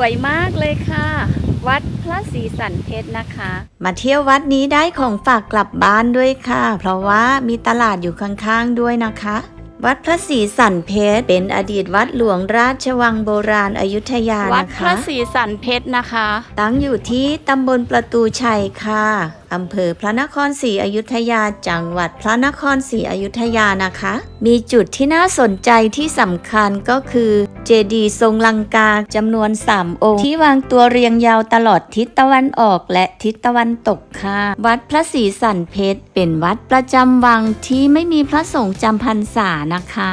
วยมากเลยค่ะ วัดพระศรีสันเพชรนะคะ มาเที่ยววัดนี้ได้ของฝากกลับบ้านด้วยค่ะ เพราะว่ามีตลาดอยู่ข้างๆด้วยนะคะ วัดพระศรีสันเพชรเป็นอดีตวัดหลวงราชวังโบราณอยุธยานะคะวัดพระศรีสันเพชรนะคะ ตั้งอยู่ที่ตำบลประตูชัยค่ะอำเภอพระนครศรีอยุธยาจังหวัดพระนครศรีอยุธยานะคะ มีจุดที่น่าสนใจที่สำคัญก็คือเจดีย์ทรงลังกาจำนวน 3 องค์ ที่วางตัวเรียงยาวตลอดทิศตะวันออกและทิศตะวันตกค่ะ วัดพระศรีสันเพชรเป็นวัดประจำวังที่ไม่มีพระสงฆ์จำพรรษานะคะ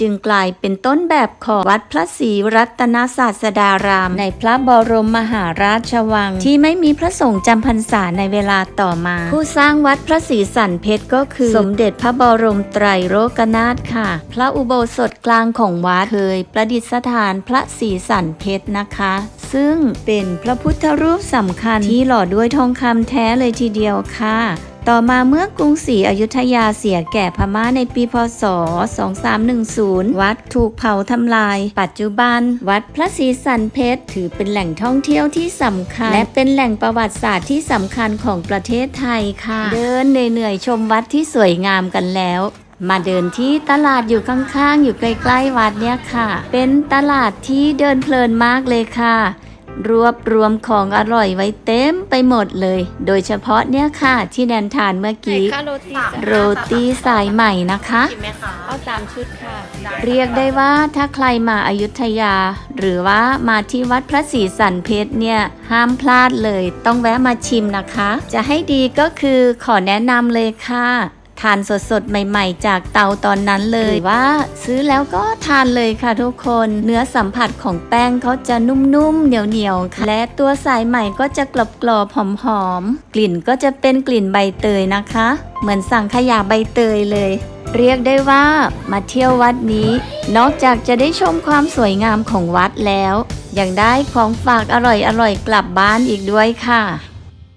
จึงกลายเป็นต้นแบบของวัดพระศรีรัตนศาสดาราม ในพระบรมมหาราชวัง ที่ไม่มีพระสงฆ์จำพรรษาในเวลาต่อมา ผู้สร้างวัดพระศรีสันเพชรก็คือ สมเด็จพระบรมไตรโลกนาถค่ะ พระอุโบสถกลางของวัดเคย ประดิษฐานพระศรีสันเพชรนะคะ ซึ่งเป็นพระพุทธรูปสำคัญที่หล่อด้วยทองคำแท้เลยทีเดียวค่ะ ต่อมาเมื่อกรุงศรีอยุธยาเสียแก่พม่าในปีพศ 2310 วัดถูกเผาทำลาย ปัจจุบัน วัดพระศรีสันเพชร ถือเป็นแหล่งท่องเที่ยวที่สำคัญ และเป็นแหล่งประวัติศาสตร์ที่สำคัญของประเทศไทยค่ะ เดินเหนื่อยๆชมวัดที่สวยงามกันแล้วมาเดินที่ตลาดอยู่ข้างๆ อยู่ใกล้ๆวัดเนี่ยค่ะ เป็นตลาดที่เดินเพลินมากเลยค่ะ รวบรวมของอร่อยไว้เต็มไปหมดเลย โดยเฉพาะเนี่ยค่ะ ที่แนนทานเมื่อกี้ค่าโรตีโรตีสายใหม่นะคะ กินไหมคะเอาสามชุดค่ะ เรียกได้ว่าถ้าใครมาอายุทยา หรือว่ามาที่วัดพระศรีสันเพชรเนี่ยห้ามพลาดเลย ต้องแวะมาชิมนะคะ จะให้ดีก็คือขอแนะนำเลยค่ะ ทานสดๆ ใหม่ๆ จากเตาตอนนั้นเลยหรือว่า ซื้อแล้วก็ทานเลยค่ะทุกคน เนื้อสัมผัสของแป้งเขาจะนุ่มๆ เหนียวๆค่ะและตัวสายใหม่ก็จะกรอบๆ หอมๆ กลิ่นก็จะเป็นกลิ่นใบเตยนะคะ เหมือนสั่งขยะใบเตยเลย เรียกได้ว่ามาเที่ยววัดนี้ นอกจากจะได้ชมความสวยงามของวัดแล้ว ยังได้ของฝากอร่อยๆ กลับบ้านอีกด้วยค่ะ